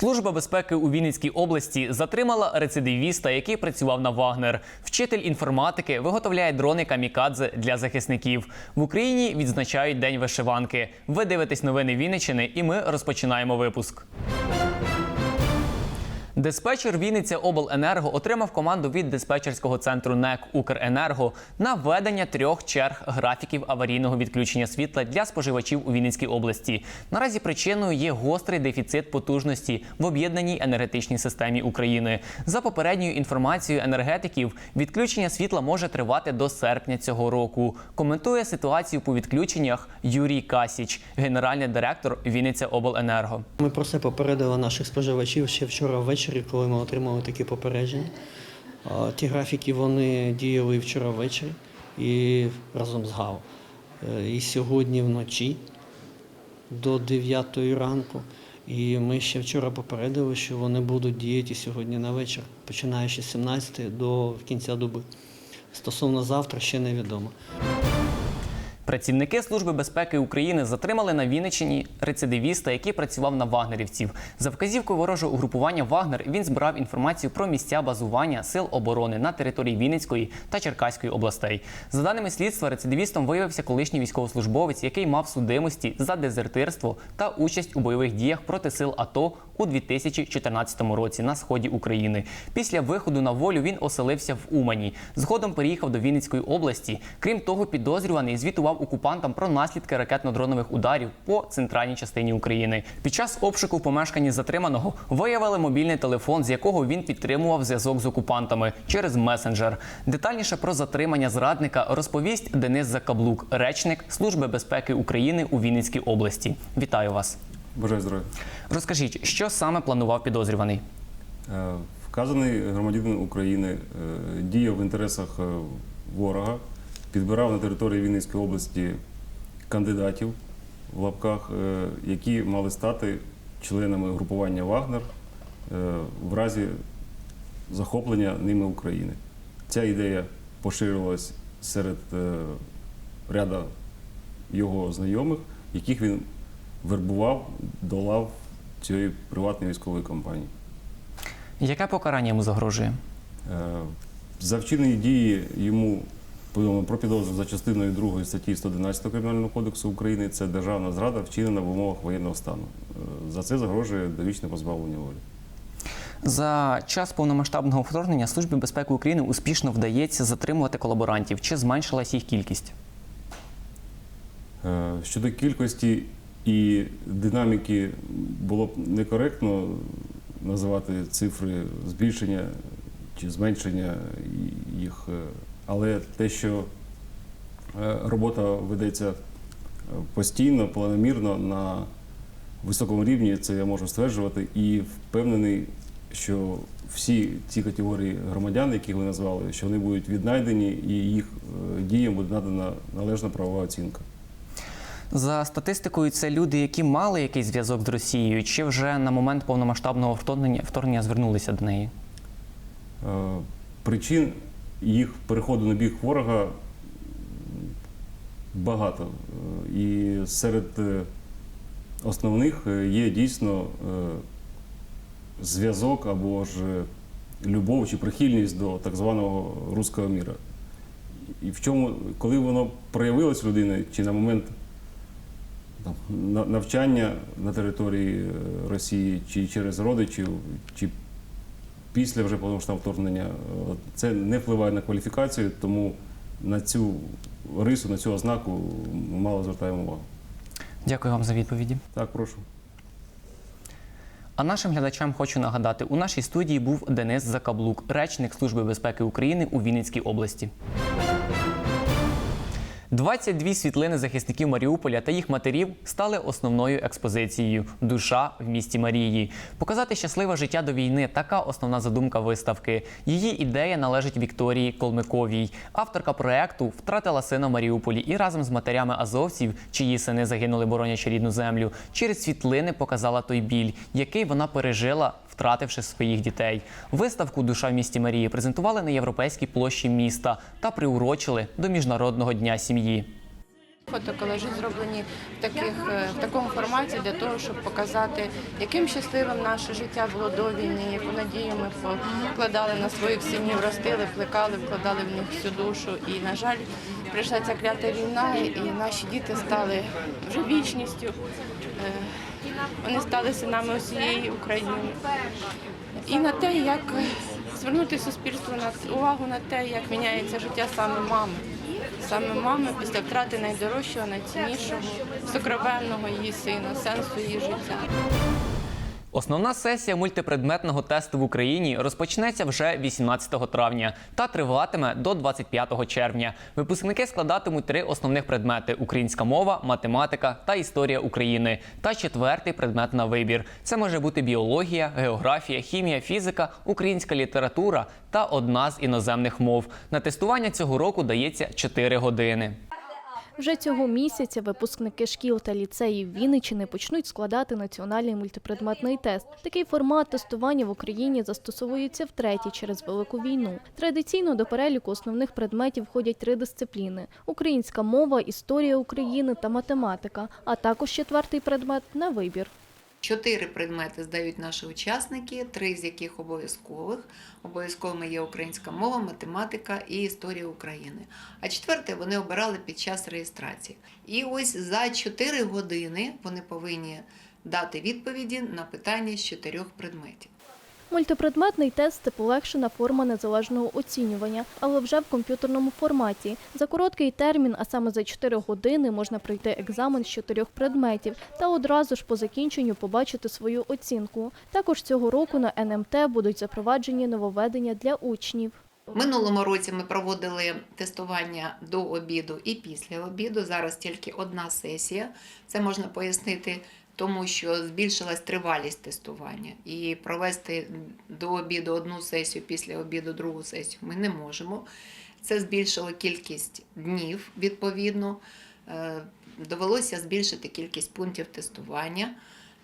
Служба безпеки у Вінницькій області затримала рецидивіста, який працював на Вагнер. Вчитель інформатики виготовляє дрони камікадзе для захисників. В Україні відзначають День вишиванки. Ви дивитесь новини Вінниччини, і ми розпочинаємо випуск. Диспетчер Вінниця Обленерго отримав команду від диспетчерського центру НЕК Укренерго на введення трьох черг графіків аварійного відключення світла для споживачів у Вінницькій області. Наразі причиною є гострий дефіцит потужності в об'єднаній енергетичній системі України. За попередньою інформацією енергетиків, відключення світла може тривати до серпня цього року. Коментує ситуацію по відключеннях Юрій Касіч, генеральний директор Вінниця Обленерго. Ми про це попередили наших споживачів ще вчора ввечері, коли ми отримали такі попередження. Ті графіки вони діяли вчора ввечері і разом з ГАО. Е, І сьогодні вночі до 9 ранку. І ми ще вчора попередили, що вони будуть діяти сьогодні на вечір, починаючи з 17 до кінця доби. Стосовно завтра ще невідомо. Працівники Служби безпеки України затримали на Вінниччині рецидивіста, який працював на вагнерівців. За вказівкою ворожого угрупування Вагнер він збирав інформацію про місця базування сил оборони на території Вінницької та Черкаської областей. За даними слідства, рецидивістом виявився колишній військовослужбовець, який мав судимості за дезертирство та участь у бойових діях проти сил АТО у 2014 році на сході України. Після виходу на волю він оселився в Умані. Згодом переїхав до Вінницької області. Крім того, підозрюваний звітував окупантам про наслідки ракетно-дронових ударів по центральній частині України. Під час обшуку в помешканні затриманого виявили мобільний телефон, з якого він підтримував зв'язок з окупантами через месенджер. Детальніше про затримання зрадника розповість Денис Закаблук, речник Служби безпеки України у Вінницькій області. Вітаю вас. Бажаю здоров'я. Розкажіть, що саме планував підозрюваний? Е, Вказаний громадянин України е, діяв в інтересах е, ворога, підбирав на території Вінницької області кандидатів в лапках, е, які мали стати членами групування Вагнер е, в разі захоплення ними України. Ця ідея поширювалась серед е, ряда його знайомих, яких він вербував до лав цієї приватної військової компанії. Яке покарання йому загрожує? За вчинені дії йому повідомлено про підозру за частиною 2 статті 111 Кримінального кодексу України. Це державна зрада, вчинена в умовах воєнного стану. Е, За це загрожує довічне позбавлення волі. За час повномасштабного вторгнення Службі безпеки України успішно вдається затримувати колаборантів. Чи зменшилась їх кількість? Е, Щодо кількості і динаміки було б некоректно називати цифри збільшення чи зменшення їх, е, але те, що е, робота ведеться е, постійно, планомірно на високому рівні, це я можу стверджувати, і впевнений, що всі ці категорії громадян, яких ви назвали, що вони будуть віднайдені і їх е, діям буде надана належна правова оцінка. За статистикою, це люди, які мали якийсь зв'язок з Росією, чи вже на момент повномасштабного вторгнення, вторгнення звернулися до неї? Причин їх переходу на біг ворога багато. Е, І серед е, основних е, є дійсно зв'язок або ж любов чи прихильність до так званого руського міра. І в чому, коли воно проявилось людини, чи на момент навчання на території Росії, чи через родичів, чи після вже повномасштабного вторгнення, е, це не впливає на кваліфікацію, тому на цю рису, на цю ознаку мало звертаємо увагу. Дякую вам за відповіді. Так, прошу. А нашим глядачам хочу нагадати: у нашій студії був Денис Закаблук, речник Служби безпеки України у Вінницькій області. 22 світлини захисників Маріуполя та їх матерів стали основною експозицією Душа в місті Марії. Показати щасливе життя до війни така основна задумка виставки. Її ідея належить Вікторії Колмиковій. Авторка проекту втратила сина в Маріуполі і разом з матерями азовців, чиї сини загинули боронячи рідну землю, через світлини показала той біль, який вона пережила. Втративши своїх дітей. Виставку Душа в місті Марії презентували на європейській площі міста та приурочили до міжнародного дня сім'ї. Фотоколажі зроблені в таких е, в такому форматі для того, щоб показати, яким щасливим наше життя було до війни, яку надію ми вкладали на своїх синів, ростили, плекали, вкладали в них всю душу. І, на жаль, прийшла ця клята війна, і наші діти стали вже вічністю. Вони стали синами усієї України. І на те, як звернути суспільство на увагу на те, як міняється життя саме мами. Саме мами після втрати найдорожчого, найціннішого, сокровенного її сина, сенсу її життя. Основна сесія мультипредметного тесту в Україні розпочнеться вже 18 травня та триватиме до 25 червня. Випускники складатимуть три основних предмети: українська мова, математика та історія України. Та четвертий предмет на вибір. Це може бути біологія, географія, хімія, фізика, українська література та одна з іноземних мов. На тестування цього року дається 4 години. Вже цього місяця випускники шкіл та ліцеїв Вінниччини почнуть складати національний мультипредметний тест. Такий формат тестування в Україні застосовується втретє через велику війну. Традиційно до переліку основних предметів входять три дисципліни: українська мова, історія України та математика, а також четвертий предмет на вибір. Чотири предмети здають наші учасники, три з яких обов'язкових. Обов'язковими є українська мова, математика і історія України. А четверте вони обирали під час реєстрації. І ось за 4 години вони повинні дати відповіді на питання з чотирьох предметів. Мультипредметний тест це полегшена форма незалежного оцінювання, але вже в комп'ютерному форматі. За короткий термін, а саме за 4 години, можна пройти екзамен з чотирьох предметів та одразу ж по закінченню побачити свою оцінку. Також цього року на НМТ будуть запроваджені нововведення для учнів. Минулому році ми проводили тестування до обіду і після обіду. Зараз тільки одна сесія. Це можна пояснити, тому що збільшилась тривалість тестування. І провести до обіду одну сесію, після обіду другу сесію ми не можемо. Це збільшило кількість днів відповідно. Е, Довелося збільшити кількість пунктів тестування.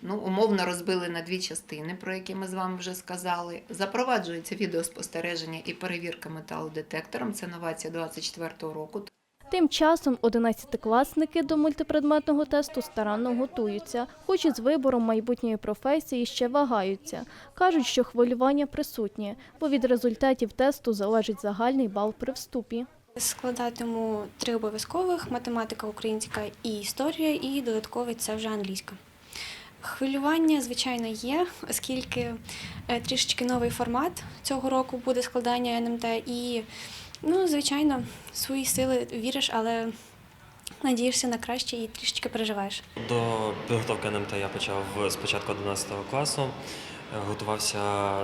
Ну, умовно розбили на дві частини, про які ми з вами вже сказали. Запроваджується відеоспостереження і перевірка металодетектором. Це новація 24 року. Тим часом 11-класники до мультипредметного тесту старанно готуються, хоч і з вибором майбутньої професії ще вагаються. Кажуть, що хвилювання присутнє, бо від результатів тесту залежить загальний бал при вступі. Складатиму три обов'язкових: математика, українська і історія, і додатковий це вже англійська. Хвилювання, звичайно, є, оскільки е, трішечки новий формат цього року буде складання НМТ. І, ну, звичайно, свої сили віриш, але надієшся на краще і трішечки переживаєш. До підготовки НМТ я почав спочатку 11 класу. Готувався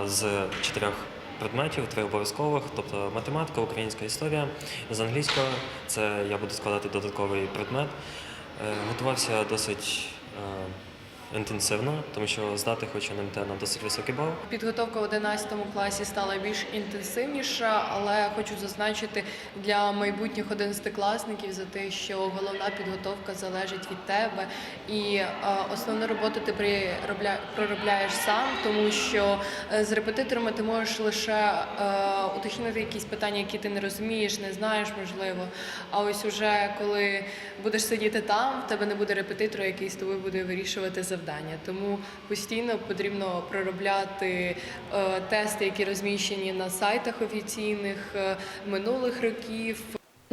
з чотирьох предметів, три обов'язкових, тобто математика, українська історія. З англійського це я буду складати додатковий предмет. Е, Готувався досить е, інтенсивно, тому що здати хочу НМТ на досить високий бал. Підготовка в 11 класі стала більш інтенсивніша, але хочу зазначити для майбутніх 11-класників за те, що головна підготовка залежить від тебе, і е, основну роботу ти проробляєш сам, тому що е, з репетиторами ти можеш лише е, уточнити якісь питання, які ти не розумієш, не знаєш, можливо. А ось уже коли будеш сидіти там, в тебе не буде репетитора, який з тобою буде вирішувати завдання. Тому постійно потрібно проробляти е, тести, які розміщені на сайтах офіційних е, минулих років.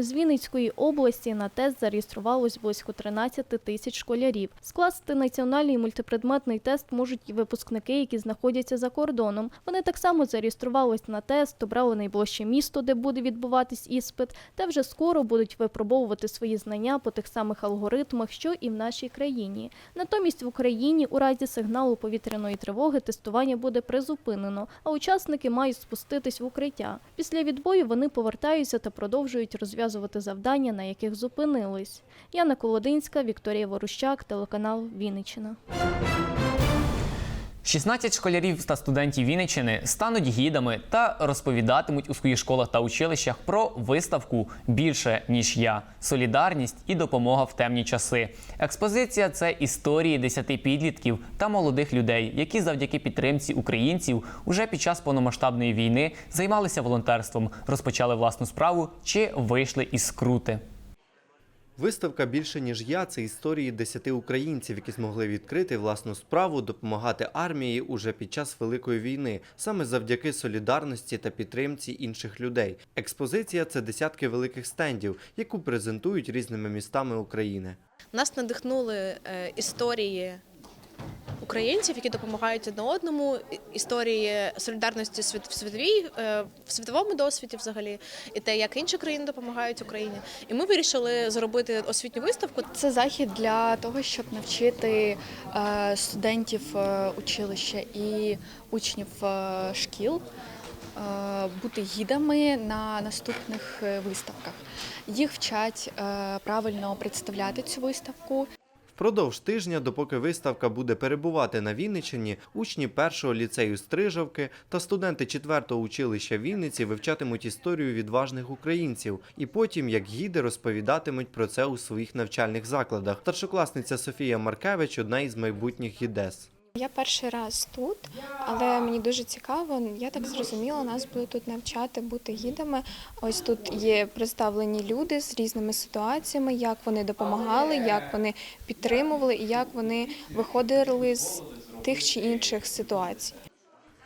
З Вінницької області на тест зареєструвалось близько 13 тисяч школярів. Скласти національний мультипредметний тест можуть і випускники, які знаходяться за кордоном. Вони так само зареєструвались на тест, обрали найближче місто, де буде відбуватись іспит, та вже скоро будуть випробовувати свої знання по тих самих алгоритмах, що і в нашій країні. Натомість в Україні у разі сигналу повітряної тривоги тестування буде призупинено, а учасники мають спуститись в укриття. Після відбою вони повертаються та продовжують розв'язувати завдання, на яких зупинились. Яна Колодинська, Вікторія Ворущак, телеканал Вінниччина. 16 школярів та студентів Вінниччини стануть гідами та розповідатимуть у своїх школах та училищах про виставку більше ніж я, солідарність і допомога в темні часи. Експозиція це історії 10 підлітків та молодих людей, які завдяки підтримці українців уже під час повномасштабної війни займалися волонтерством, розпочали власну справу чи вийшли із скрути. Виставка більше ніж я це історії десяти українців, які змогли відкрити власну справу, допомагати армії уже під час великої війни, саме завдяки солідарності та підтримці інших людей. Експозиція це десятки великих стендів, яку презентують різними містами України. Нас надихнули е, історії українців, які допомагають одне одному, історії солідарності в світовій е, в світовому досвіді, взагалі, і те, як інші країни допомагають Україні. І ми вирішили зробити освітню виставку. Це захід для того, щоб навчити е, студентів е, училища і учнів шкіл бути гідами на наступних виставках. Їх вчать правильно представляти цю виставку. Впродовж тижня, допоки виставка буде перебувати на Вінниччині, учні першого ліцею Стрижавки та студенти четвертого училища Вінниці вивчатимуть історію відважних українців і потім, як гіди, розповідатимуть про це у своїх навчальних закладах. Старшокласниця Софія Маркевич одна із майбутніх гідес. Я перший раз тут, але мені дуже цікаво. Я так зрозуміла, нас будуть тут навчати бути гідами. Ось тут є представлені люди з різними ситуаціями, як вони допомагали, як вони підтримували і як вони виходили з тих чи інших ситуацій.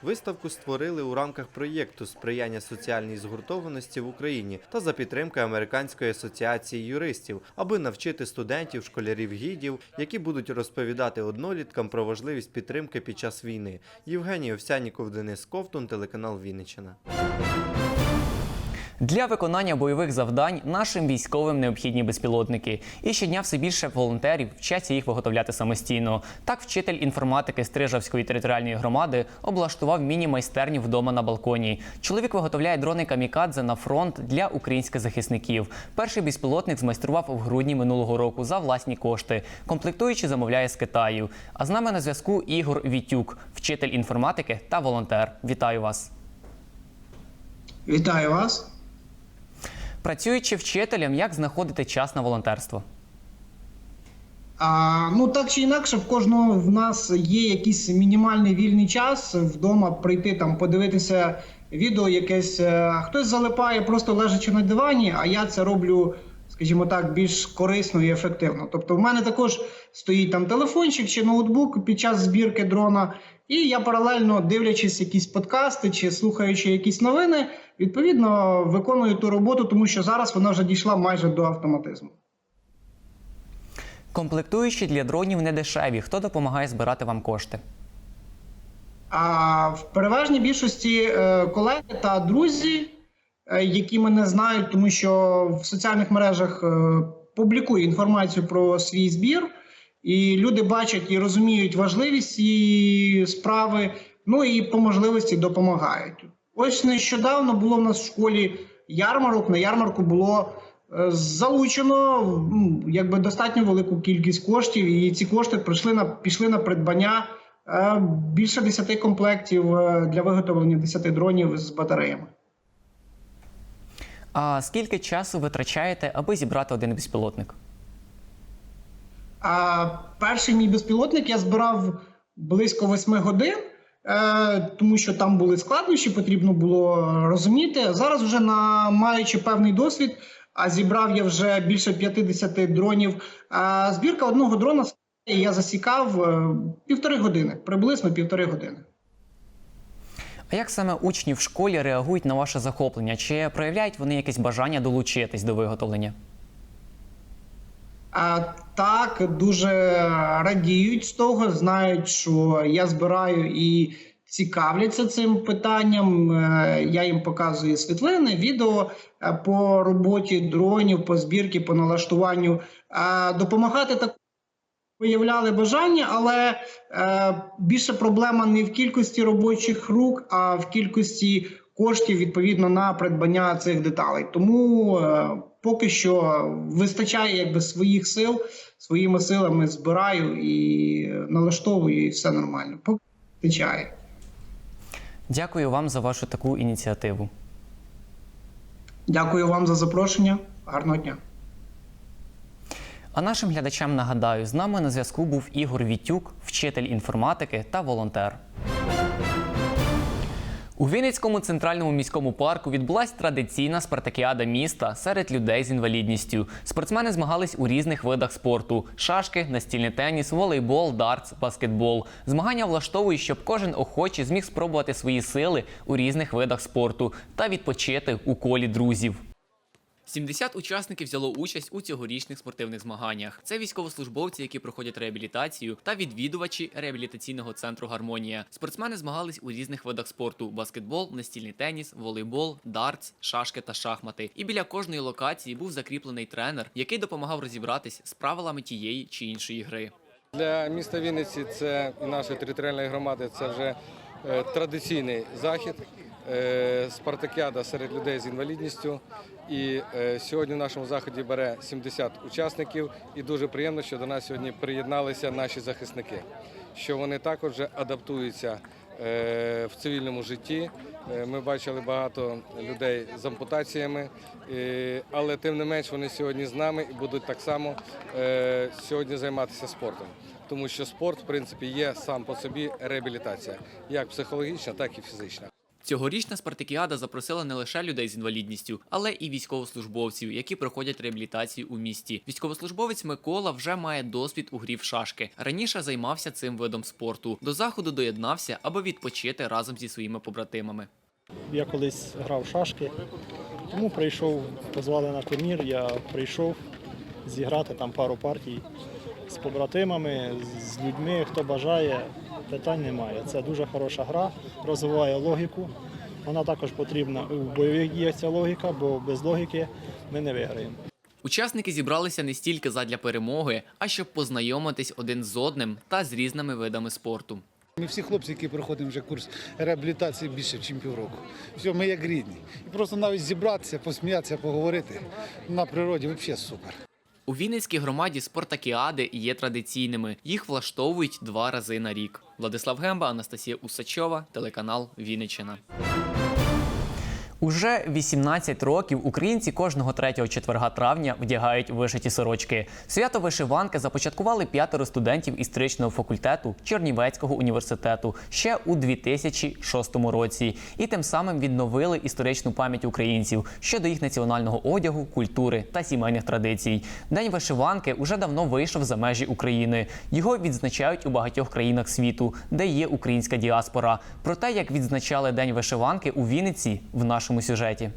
Виставку створили у рамках проєкту сприяння соціальній згуртованості в Україні та за підтримки Американської асоціації юристів, аби навчити студентів, школярів гідів, які будуть розповідати одноліткам про важливість підтримки під час війни. Євгеній Овсяніков, Денис Ковтун, телеканал Вінниччина. Для виконання бойових завдань нашим військовим необхідні безпілотники. І щодня все більше волонтерів вчаться їх виготовляти самостійно. Так, вчитель інформатики Стрижавської територіальної громади облаштував міні-майстерню вдома на балконі. Чоловік виготовляє дрони камікадзе на фронт для українських захисників. Перший безпілотник змайстрував в грудні минулого року за власні кошти. Комплектуючи замовляє з Китаю. А з нами на зв'язку Ігор Вітюк, вчитель інформатики та волонтер. Вітаю вас! Вітаю вас. Працюючи вчителем, як знаходити час на волонтерство? А, ну так чи інакше, в кожного в нас є якийсь мінімальний вільний час вдома прийти там, подивитися відео якесь. Е, Хтось залипає просто лежачи на дивані, а я це роблю, скажімо так, більш корисно і ефективно. Тобто, в мене також стоїть там телефончик чи ноутбук під час збірки дрона, і я паралельно дивлячись якісь подкасти чи слухаючи якісь новини, відповідно виконую ту роботу, тому що зараз вона вже дійшла майже до автоматизму. Комплектуючі для дронів не дешеві. Хто допомагає збирати вам кошти? А в переважній більшості е, колеги та друзі, які мене знають, тому що в соціальних мережах е, публікую інформацію про свій збір, і люди бачать і розуміють важливість цієї справи, ну і по можливості допомагають. Ось нещодавно було в нас в школі ярмарок. На ярмарку було е, залучено якби достатньо велику кількість коштів, і ці кошти прийшли на пішли на придбання е, більше 10 комплектів е, для виготовлення 10 дронів з батареями. А скільки часу витрачаєте, аби зібрати один безпілотник? А перший мій безпілотник я збирав близько 8 годин, е, тому що там були складнощі, потрібно було розуміти. Зараз, вже на маючи певний досвід, а зібрав я вже більше 50 дронів. А збірка одного дрона я засікав е, півтори години, приблизно півтори години. А як саме учні в школі реагують на ваше захоплення? Чи проявляють вони якесь бажання долучитись до виготовлення? А так дуже радіють з того, знають, що я збираю і цікавляться цим питанням. Е, Я їм показую світлини, відео е, по роботі дронів, по збірці, по налаштуванню. А Допомагати так виявляли бажання, але е, більше проблема не в кількості робочих рук, а в кількості коштів відповідно на придбання цих деталей. Тому е, поки що вистачає якби своїх сил, своїми силами збираю і налаштовую, і все нормально. Поки вистачає. Дякую вам за вашу таку ініціативу. Дякую вам за запрошення. Гарного дня. А нашим глядачам нагадаю, з нами на зв'язку був Ігор Вітюк, вчитель інформатики та волонтер. У Вінницькому центральному міському парку відбулась традиційна спартакіада міста серед людей з інвалідністю. Спортсмени змагались у різних видах спорту: шашки, настільний теніс, волейбол, дартс, баскетбол. Змагання влаштовують, щоб кожен охочий зміг спробувати свої сили у різних видах спорту та відпочити у колі друзів. 70 учасників взяло участь у цьогорічних спортивних змаганнях. Це військовослужбовці, які проходять реабілітацію, та відвідувачі реабілітаційного центру Гармонія. Спортсмени змагались у різних видах спорту: баскетбол, настільний теніс, волейбол, дартс, шашки та шахмати. І біля кожної локації був закріплений тренер, який допомагав розібратись з правилами тієї чи іншої гри. Для міста Вінниці це і нашої територіальної громади це вже е, традиційний захід. Е, Спартакіада серед людей з інвалідністю. І е, сьогодні в нашому заході бере 70 учасників. І дуже приємно, що до нас сьогодні приєдналися наші захисники, що вони також адаптуються е, в цивільному житті. Ми бачили багато людей з ампутаціями, але тим не менш вони сьогодні з нами і будуть так само сьогодні займатися спортом. Тому що спорт, в принципі, є сам по собі реабілітація, як психологічна, так і фізична. Цьогорічна спартакіада запросила не лише людей з інвалідністю, але і військовослужбовців, які проходять реабілітацію у місті. Військовослужбовець Микола вже має досвід у грі в шашки. Раніше займався цим видом спорту. До заходу доєднався, аби відпочити разом зі своїми побратимами. Я колись грав в шашки, тому прийшов, позвали на турнір, я прийшов зіграти там пару партій з побратимами, з людьми, хто бажає, питань немає. Це дуже хороша гра, розвиває логіку. Вона також потрібна у бойових діях ця логіка, бо без логіки ми не виграємо. Учасники зібралися не стільки задля перемоги, а щоб познайомитись один з одним та з різними видами спорту. Ми всі хлопці, які проходимо вже курс реабілітації більше, ніж півроку. Все, ми як рідні. І просто навіть зібратися, посміятися, поговорити на природі взагалі супер. У Вінницькій громаді спартакіади є традиційними. Їх влаштовують два рази на рік. Владислав Гемба, Анастасія Усачова, телеканал Вінниччина. Уже 18 років українці кожного 3-4 травня вдягають вишиті сорочки. Свято вишиванки започаткували п'ятеро студентів історичного факультету Чернівецького університету ще у 2006 році, і тим самим відновили історичну пам'ять українців щодо їх національного одягу, культури та сімейних традицій. День вишиванки уже давно вийшов за межі України. Його відзначають у багатьох країнах світу, де є українська діаспора. Про те, як відзначали День вишиванки у Вінниці в нашому сюжеті.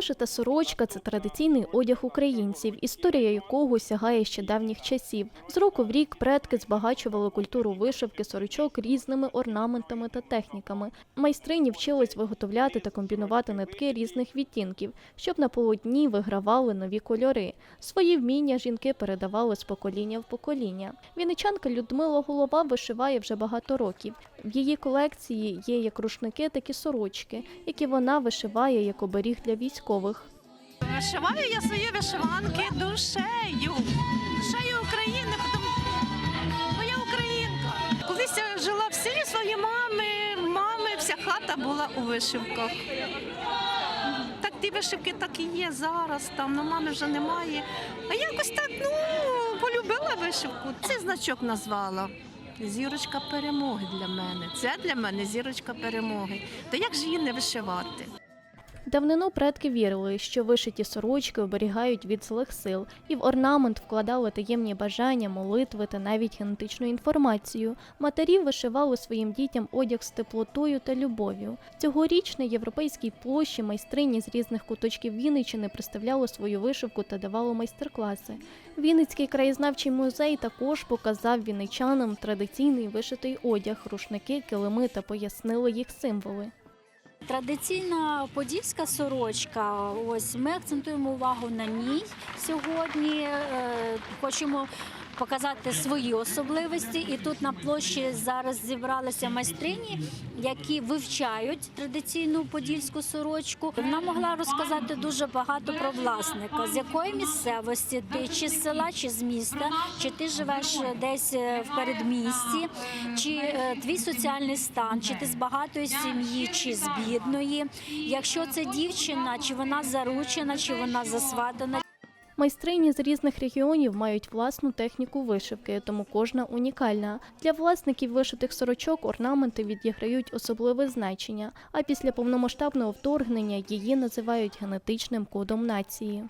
Вишита сорочка це традиційний одяг українців, історія якого сягає ще давніх часів. З року в рік предки збагачували культуру вишивки сорочок різними орнаментами та техніками. Майстрині вчились виготовляти та комбінувати нитки різних відтінків, щоб на полотні вигравали нові кольори. Свої вміння жінки передавали з покоління в покоління. Вінничанка Людмила Голова вишиває вже багато років. В її колекції є як рушники, так і сорочки, які вона вишиває як оберіг для військових. Вишиваю я свої вишиванки душею. Душею України, тому бо я українка. Колись я жила в селі своєї мами, мами, вся хата була у вишивках. Так ті вишивки так і є зараз, там на мами вже немає. А якось так, ну, полюбила вишивку. Цей значок назвала. Зірочка перемоги для мене. Це для мене зірочка перемоги. То як же її не вишивати? Давнину предки вірили, що вишиті сорочки оберігають від злих сил, і в орнамент вкладали таємні бажання, молитви та навіть генетичну інформацію. Матері вишивали своїм дітям одяг з теплотою та любов'ю. Цьогоріч на європейській площі майстрині з різних куточків Вінниччини представляли свою вишивку та давали майстер-класи. Вінницький краєзнавчий музей також показав вінничанам традиційний вишитий одяг, рушники, килими та пояснили їх символи. Традиційна подільська сорочка. Ось ми акцентуємо увагу на ній сьогодні. Е, Хочемо показати свої особливості. І тут на площі зараз зібралися майстрині, які вивчають традиційну подільську сорочку. Вона могла розказати дуже багато про власника, з якої місцевості ти чи з села, чи з міста, чи ти живеш десь е, в передмісті, чи е, твій соціальний стан, чи ти з багатої сім'ї, чи з бідної. Якщо це дівчина, чи вона заручена, чи вона засватана. Майстрині з різних регіонів мають власну техніку вишивки, тому кожна унікальна. Для власників вишитих сорочок орнаменти відіграють особливе значення, а після повномасштабного вторгнення її називають генетичним кодом нації.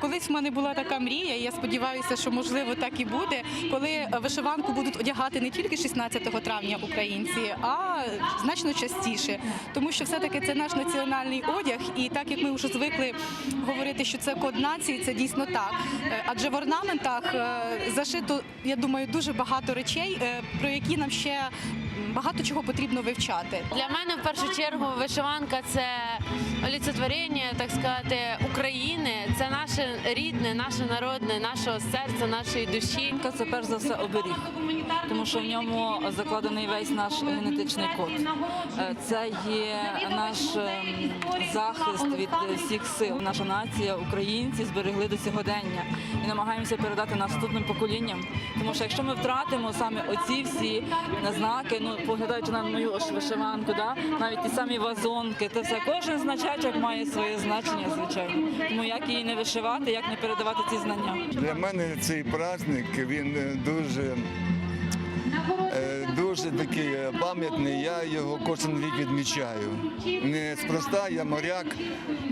Колись в мене була така мрія, і я сподіваюся, що можливо так і буде, коли вишиванку будуть одягати не тільки 16 травня українці, а значно частіше. Тому що все-таки це наш національний одяг, і так як ми вже звикли говорити, що це код нації, це дійсно так. Е, Адже в орнаментах е, зашито, я думаю, дуже багато речей, е, про які нам ще багато чого потрібно вивчати. Для мене в першу чергу вишиванка це олицетворення, так сказати, України. Це наше рідне, наше народне, нашого серця, нашої душі. Це перш за все оберіг, тому що в ньому закладений весь наш генетичний код. Е, Це є наш ем, захист від всіх сил. Наша нація, українці зберегли до сьогодення і намагаємося передати наступним поколінням. Тому що якщо ми втратимо саме оці всі знаки, ну поглядаючи на мою вишиванку, да, навіть ті самі вазонки, це все кожен значечок має своє значення, звичайно. Тому як її не вишивати, як не передавати ці знання. Для мене цей праздник він е, дуже, дуже такий е, пам'ятний. Я його кожен рік відмічаю. Неспроста я моряк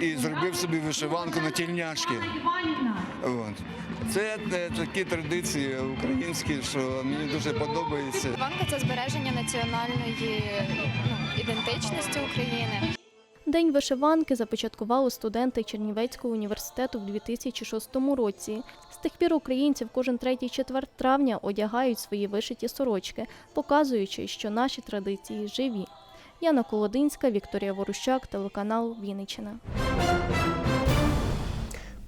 і зробив собі вишиванку на тільняшки. От. Це е, такі традиції українські, що мені дуже подобається. Вишиванка це збереження національної ну, ідентичності України. День вишиванки започаткували студенти Чернівецького університету в 2006 році. З тих пір українці в кожен третій четвер травня одягають свої вишиті сорочки, показуючи, що наші традиції живі. Яна Колодинська, Вікторія Ворущак, телеканал Вінниччина.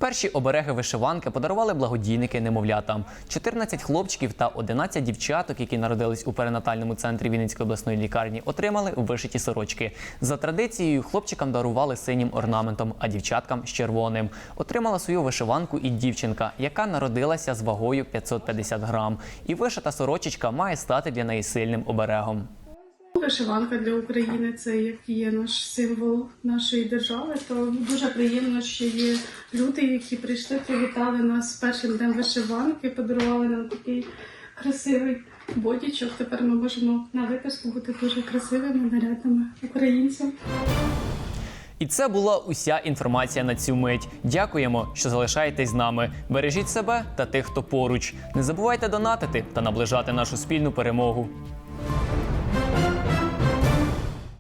Перші обереги вишиванки подарували благодійники немовлятам. 14 хлопчиків та 11 дівчаток, які народились у перинатальному центрі Вінницької обласної лікарні, отримали вишиті сорочки. За традицією, хлопчикам дарували синім орнаментом, а дівчаткам з червоним. Отримала свою вишиванку і дівчинка, яка народилася з вагою 550 грам. І вишита сорочечка має стати для неї сильним оберегом. Вишиванка для України це як є наш символ нашої держави. То дуже приємно, що є люди, які прийшли, привітали нас першим днем вишиванки, подарували нам такий красивий бодічок. Тепер ми можемо на виписку бути дуже красивими, нарядними українцями. І це була уся інформація на цю мить. Дякуємо, що залишаєтесь з нами. Бережіть себе та тих, хто поруч. Не забувайте донатити та наближати нашу спільну перемогу.